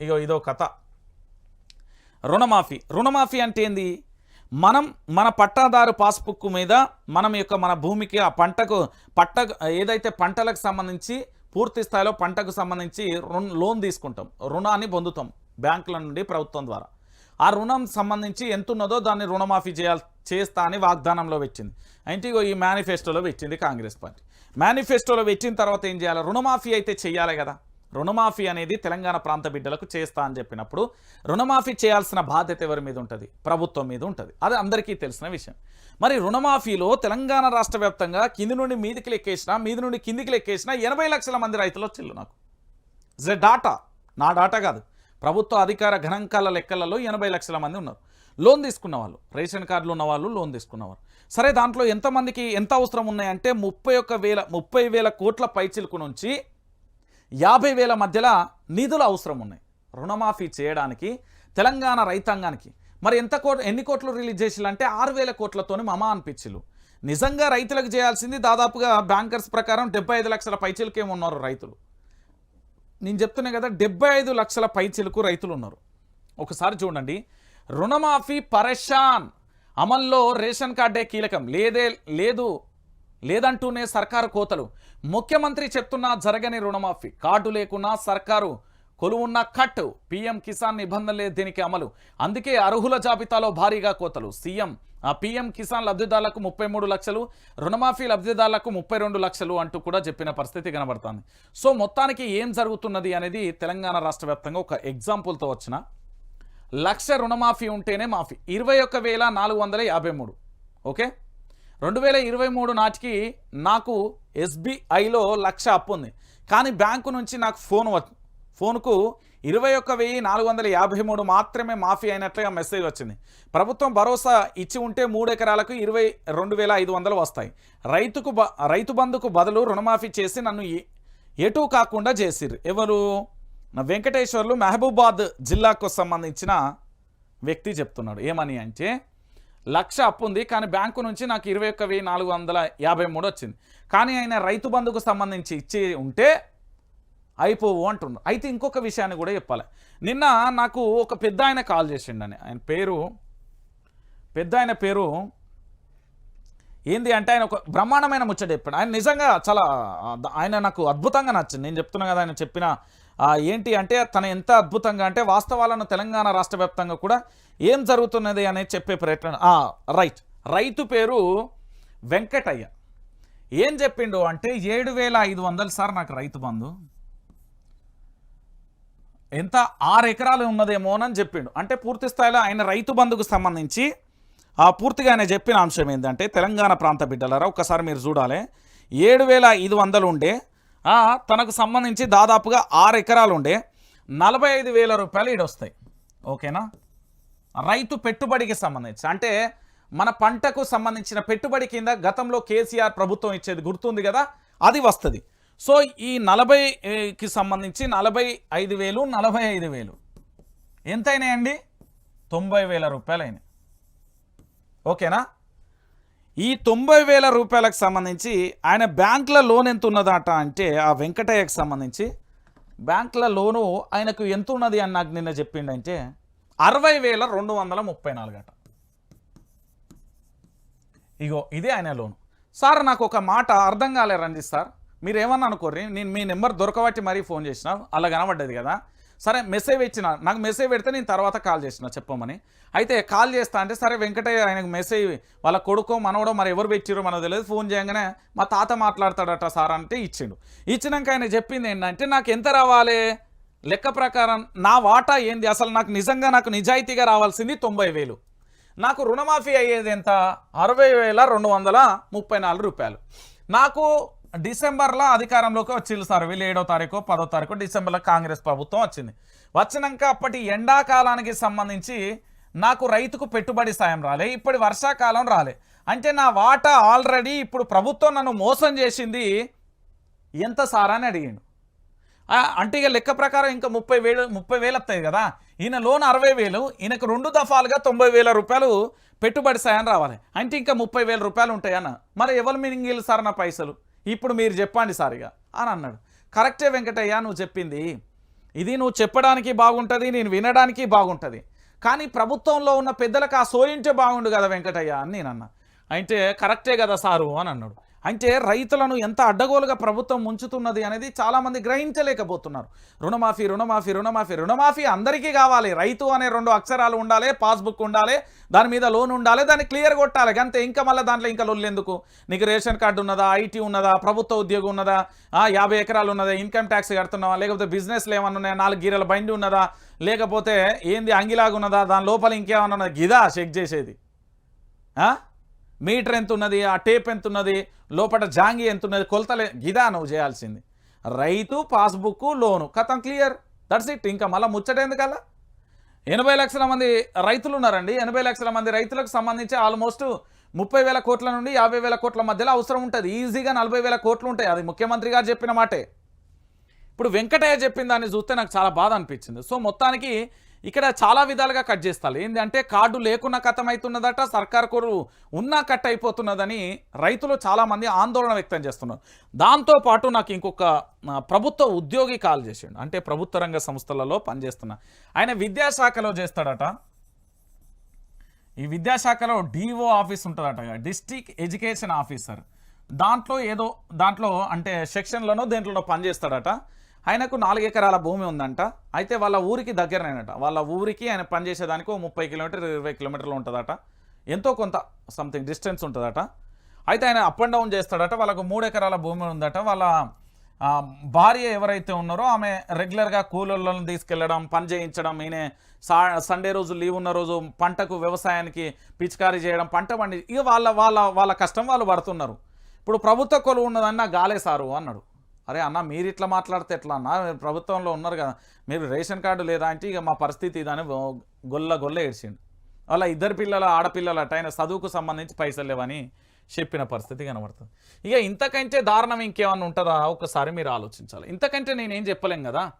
ఇగో ఇదో కథ. రుణమాఫీ. రుణమాఫీ అంటే ఏంది? మనం మన పట్టాదారు పాస్బుక్ మీద మనం యొక్క మన భూమికి ఆ పంటకు పట్ట ఏదైతే పంటలకు సంబంధించి పూర్తి స్థాయిలో పంటకు సంబంధించి రుణ లోన్ తీసుకుంటాం. రుణాన్ని పొందుతాం బ్యాంకుల నుండి ప్రభుత్వం ద్వారా. ఆ రుణం సంబంధించి ఎంత ఉన్నదో దాన్ని రుణమాఫీ చేయాలి చేస్తా అని వాగ్దానంలో పెట్టింది. అంటే ఇగో ఈ మేనిఫెస్టోలో పెట్టింది కాంగ్రెస్ పార్టీ. మేనిఫెస్టోలో పెట్టిన తర్వాత ఏం చేయాలి? రుణమాఫీ అయితే చేయాలి కదా. రుణమాఫీ అనేది తెలంగాణ ప్రాంత బిడ్డలకు చేస్తా అని చెప్పినప్పుడు రుణమాఫీ చేయాల్సిన బాధ్యత ఎవరి మీద ఉంటుంది? ప్రభుత్వం మీద ఉంటుంది. అది అందరికీ తెలిసిన విషయం. మరి రుణమాఫీలో తెలంగాణ రాష్ట్ర వ్యాప్తంగా కింది నుండి మీదికి లెక్కేసిన మీది నుండి కిందికి లెక్కేసిన ఎనభై లక్షల మంది రైతులు వచ్చిల్లు నాకు. It's data. నా డాటా కాదు. ప్రభుత్వ అధికార గణాంకాల లెక్కలలో ఎనభై లక్షల మంది ఉన్నారు. లోన్ తీసుకున్న వాళ్ళు రేషన్ కార్డులు ఉన్న వాళ్ళు లోన్ తీసుకున్నవారు. సరే దాంట్లో ఎంతమందికి ఎంత అవసరం ఉన్నాయంటే ముప్పై ఒక్క వేల ముప్పై వేల కోట్ల పైచిలకు నుంచి యాభై వేల మధ్యలో నిధులు అవసరం ఉన్నాయి. రుణమాఫీ చేయడానికి తెలంగాణ రైతాంగానికి. మరి ఎంత కోట్ ఎన్ని కోట్లు రిలీజ్ చేసిలంటే ఆరు వేల కోట్లతోని మమా అనిపించిల్లు. నిజంగా రైతులకు చేయాల్సింది దాదాపుగా బ్యాంకర్స్ ప్రకారం డెబ్బై ఐదు లక్షల పైచిలకేమో ఉన్నారు రైతులు. నేను చెప్తున్నా కదా డెబ్బై ఐదు లక్షల పైచిలకు రైతులు ఉన్నారు. ఒకసారి చూడండి. రుణమాఫీ పరేషాన్. అమల్లో రేషన్ కార్డే కీలకం. లేదే లేదు లేదంటూనే సర్కారు కోతలు. ముఖ్యమంత్రి చెప్తున్నా జరగని రుణమాఫీ. కార్డు లేకున్నా సర్కారు కొలువున్న కట్ పీఎం కిసాన్ నిబంధనలే దీనికి అమలు. అందుకే అర్హుల జాబితాలో భారీగా కోతలు. సీఎం ఆ పీఎం కిసాన్ లబ్ధిదారులకు ముప్పై మూడు లక్షలు రుణమాఫీ లబ్ధిదారులకు ముప్పై రెండు లక్షలు అంటూ కూడా చెప్పిన పరిస్థితి కనబడుతుంది. సో మొత్తానికి ఏం జరుగుతున్నది అనేది తెలంగాణ రాష్ట్ర వ్యాప్తంగా ఒక ఎగ్జాంపుల్తో వచ్చిన లక్ష రుణమాఫీ ఉంటేనే మాఫీ. ఇరవై వేల నాలుగు వందల యాభై మూడు. ఓకే? రెండు వేల ఇరవై మూడు నాటికి నాకు ఎస్బీఐలో లక్ష అప్పు ఉంది. కానీ బ్యాంకు నుంచి నాకు ఫోన్ వ ఫోన్కు ఇరవై ఒక్క వెయ్యి నాలుగు వందల యాభై మూడు మాత్రమే మాఫీ అయినట్లుగా మెసేజ్ వచ్చింది. ప్రభుత్వం భరోసా ఇచ్చి ఉంటే మూడు ఎకరాలకు ఇరవై రెండు వేల ఐదు వందలు వస్తాయి. రైతుకు బ రైతు బంధుకు బదులు రుణమాఫీ చేసి నన్ను ఎ- ఎటూ కాకుండా చేసిర్రు. ఎవరు? నా వెంకటేశ్వర్లు మహబూబాద్ జిల్లాకు సంబంధించిన వ్యక్తి చెప్తున్నాడు. ఏమని అంటే లక్ష అప్పు ఉంది కానీ బ్యాంకు నుంచి నాకు ఇరవై ఒక్క వెయ్యి నాలుగు వందల యాభై మూడు వచ్చింది. కానీ ఆయన రైతు బంధుకు సంబంధించి ఇచ్చి ఉంటే అయిపోవు అంటున్నారు అయితే ఇంకొక విషయాన్ని కూడా చెప్పాలి. నిన్న నాకు ఒక పెద్ద ఆయన కాల్ చేసిండని. ఆయన పేరు పెద్ద ఆయన పేరు ఏంది అంటే ఆయన ఒక బ్రహ్మాండమైన ముచ్చట చెప్పాడు. ఆయన నిజంగా చాలా ఆయన నాకు అద్భుతంగా నచ్చింది. నేను చెప్తున్నా కదా ఆయన చెప్పిన ఏంటి అంటే తన ఎంత అద్భుతంగా అంటే వాస్తవాలను తెలంగాణ రాష్ట్ర వ్యాప్తంగా కూడా ఏం జరుగుతున్నది అనేది చెప్పే ప్రయత్నం. రైట్. రైతు పేరు వెంకటయ్య. ఏం చెప్పిండు అంటే ఏడు వేల ఐదు వందలు సార్ నాకు రైతు బంధు. ఎంత? ఆరు ఎకరాలు ఉన్నదేమోనని చెప్పిండు. అంటే పూర్తి స్థాయిలో ఆయన రైతు బంధుకు సంబంధించి ఆ పూర్తిగా ఆయన చెప్పిన అంశం ఏంటంటే తెలంగాణ ప్రాంత బిడ్డలరా ఒకసారి మీరు చూడాలి. ఏడు వేల ఐదు వందలు ఉండే తనకు సంబంధించి దాదాపుగా ఆరు ఎకరాలు ఉండే నలభై ఐదు వేల రూపాయలు ఈడొస్తాయి. ఓకేనా? రైతు పెట్టుబడికి సంబంధించి. అంటే మన పంటకు సంబంధించిన పెట్టుబడి కింద గతంలో కేసీఆర్ ప్రభుత్వం ఇచ్చేది గుర్తుంది కదా? అది వస్తుంది. సో ఈ నలభైకి సంబంధించి నలభై ఐదు వేలు నలభై ఐదు వేలు. ఎంతైనాయండి? తొంభై వేల రూపాయలు అయినాయి ఓకేనా? ఈ తొంభై వేల రూపాయలకు సంబంధించి ఆయన బ్యాంకుల లోన్ ఎంత ఉన్నదట అంటే ఆ వెంకటయ్యకు సంబంధించి బ్యాంకుల లోను ఆయనకు ఎంత ఉన్నది అని నాకు నిన్న చెప్పిండంటే అరవై వేల రెండు వందల ముప్పై నాలుగు అట ఇగో ఇదే ఆయన లోను. సార్ నాకు ఒక మాట అర్థం కాలే రంజిత్ సార్. మీరు ఏమన్నా అనుకోర్రి నేను మీ నెంబర్ దొరకబట్టి మరీ ఫోన్ చేసిన అలా కనబడ్డది కదా. సరే మెసేజ్ ఇచ్చిన. నాకు మెసేజ్ పెడితే నేను తర్వాత కాల్ చేసిన చెప్పమని. అయితే కాల్ చేస్తా అంటే సరే వెంకటయ్య ఆయనకు మెసేజ్ వాళ్ళ కొడుకో మనవడో మరి ఎవరు పెట్టిరో మనకు తెలియదు. ఫోన్ చేయగానే మా తాత మాట్లాడతాడట సార్ అంటే ఇచ్చిండు. ఇచ్చినాక ఆయన చెప్పింది ఏంటంటే నాకు ఎంత రావాలి? లెక్క ప్రకారం నా వాటా ఏంది? అసలు నాకు నిజంగా నాకు నిజాయితీగా రావాల్సింది తొంభై వేలు. నాకు రుణమాఫీ అయ్యేది ఎంత? అరవై వేల రెండు వందల ముప్పై నాలుగు రూపాయలు. నాకు డిసెంబర్లో అధికారంలోకి వచ్చింది సార్. వీళ్ళు ఏడో తారీఖు పదో తారీఖు డిసెంబర్లో కాంగ్రెస్ ప్రభుత్వం వచ్చింది. వచ్చినాక అప్పటి ఎండాకాలానికి సంబంధించి నాకు రైతుకు పెట్టుబడి సాయం రాలే ఇప్పటి వర్షాకాలం రాలే. అంటే నా వాటా ఆల్రెడీ ఇప్పుడు ప్రభుత్వం నన్ను మోసం చేసింది ఎంత సారా అని అడిగాడు. అంటే ఇక లెక్క ప్రకారం ఇంకా ముప్పై వేలు ముప్పై వేలు వస్తాయి కదా. ఈయన లోన్ అరవై వేలు ఈయనకు రెండు దఫాలుగా తొంభై వేల రూపాయలు పెట్టుబడి సాయం రావాలి. అంటే ఇంకా ముప్పై వేల రూపాయలు ఉంటాయన్న. మరి ఎవరు మినింగిల్ సార్ నా పైసలు? ఇప్పుడు మీరు చెప్పండి సార్ ఇక అని అన్నాడు. కరెక్టే వెంకటయ్య నువ్వు చెప్పింది. ఇది నువ్వు చెప్పడానికి బాగుంటుంది నేను వినడానికి బాగుంటుంది. కానీ ప్రభుత్వంలో ఉన్న పెద్దలకు ఆ సోయించే బాగుండు కదా వెంకటయ్య అని నేను అన్నా. అయితే కరెక్టే కదా సారు అని అన్నాడు. అంటే రైతులను ఎంత అడ్డగోలుగా ప్రభుత్వం ముంచుతున్నది అనేది చాలామంది గ్రహించలేకపోతున్నారు. రుణమాఫీ రుణమాఫీ రుణమాఫీ రుణమాఫీ అందరికీ కావాలి. రైతు అనే రెండు అక్షరాలు ఉండాలి పాస్బుక్ ఉండాలి దాని మీద లోన్ ఉండాలి దాన్ని క్లియర్ కొట్టాలి. అంతే ఇంకా మళ్ళీ దాంట్లో ఇంకా లోన్లు ఎందుకు? నీకు రేషన్ కార్డు ఉన్నదా ఐటీ ఉన్నదా ప్రభుత్వ ఉద్యోగం ఉన్నదా యాభై ఎకరాలు ఉన్నదా ఇన్కమ్ ట్యాక్స్ కడుతున్నావా లేకపోతే బిజినెస్లు ఏమన్నా ఉన్నాయా నాలుగు గీరల బండి ఉన్నదా లేకపోతే ఏంది అంగిలాగా ఉన్నదా దాని లోపల ఇంకేమన్నా ఉన్నదా? గిదా చెక్ చేసేది. మీటర్ ఎంత ఉన్నది ఆ టేప్ ఎంత ఉన్నది లోపల జాంగి ఎంత ఉన్నది కొలతలే గిదా నువ్వు చేయాల్సింది. రైతు పాస్బుక్ లోను కథం క్లియర్. దట్స్ ఇట్ ఇంకా మళ్ళీ ముచ్చటేందుకల్లా ఎనభై లక్షల మంది రైతులు ఉన్నారండి. ఎనభై లక్షల మంది రైతులకు సంబంధించి ఆల్మోస్ట్ ముప్పై వేల కోట్ల నుండి యాభై వేల కోట్ల మధ్యలో అవసరం ఉంటుంది. ఈజీగా నలభై వేల కోట్లు ఉంటాయి. అది ముఖ్యమంత్రి గారు చెప్పిన మాటే. ఇప్పుడు వెంకటయ్య చెప్పిన దాన్ని చూస్తే నాకు చాలా బాధ అనిపించింది. సో మొత్తానికి ఇక్కడ చాలా విధాలుగా కట్ చేస్తారు ఏంటంటే కార్డు లేకున్నా కథమవుతున్నదట సర్కార్ కొరు ఉన్నా కట్ అయిపోతున్నదని రైతులు చాలామంది ఆందోళన వ్యక్తం చేస్తున్నారు. దాంతోపాటు నాకు ఇంకొక ప్రభుత్వ ఉద్యోగి కాల్ చేసిండు. అంటే ప్రభుత్వ రంగ సంస్థలలో పనిచేస్తున్న. ఆయన విద్యాశాఖలో చేస్తాడట. ఈ విద్యాశాఖలో డిఓ ఆఫీస్ ఉంటుందట. District education officer. దాంట్లో ఏదో దాంట్లో అంటే సెక్షన్లోనో దేంట్లోనో పనిచేస్తాడట. ఆయనకు నాలుగు ఎకరాల భూమి ఉందంట. అయితే వాళ్ళ ఊరికి దగ్గరనేనట. వాళ్ళ ఊరికి ఆయన పనిచేసేదానికి ఓ ముప్పై కిలోమీటర్ ఇరవై కిలోమీటర్లు ఉంటుందట. ఎంతో కొంత సంథింగ్ డిస్టెన్స్ ఉంటుందట. అయితే ఆయన అప్ అండ్ డౌన్ చేస్తాడట. వాళ్ళకు మూడు ఎకరాల భూమి ఉందట. వాళ్ళ భార్య ఎవరైతే ఉన్నారో ఆమె రెగ్యులర్గా కూలీలను తీసుకెళ్ళడం పని చేయించడం ఈయన సా సండే రోజు లీవ్ ఉన్న రోజు పంటకు వ్యవసాయానికి పిచికారీ చేయడం పంట పండి ఇక వాళ్ళ వాళ్ళ వాళ్ళ కష్టం వాళ్ళు పడుతున్నారు. ఇప్పుడు ప్రభుత్వ కొలువు ఉన్నదన్న గాలే సారు అన్నాడు. అరే అన్న మీరు ఇట్లా మాట్లాడితే ఎట్లా అన్న మీరు ప్రభుత్వంలో ఉన్నారు కదా. మీరు రేషన్ కార్డు లేదా అంటే ఇక మా పరిస్థితి ఇదని గొల్ల గొల్ల ఏడ్చిండు. అలా ఇద్దరు పిల్లల ఆడపిల్లల ఆయన చదువుకు సంబంధించి పైసలు లేవని చెప్పిన పరిస్థితి కనబడుతుంది. ఇక ఇంతకంటే దారుణం ఇంకేమన్నా ఉంటుందా? ఒకసారి మీరు ఆలోచించాలి. ఇంతకంటే నేనేం చెప్పలేం కదా.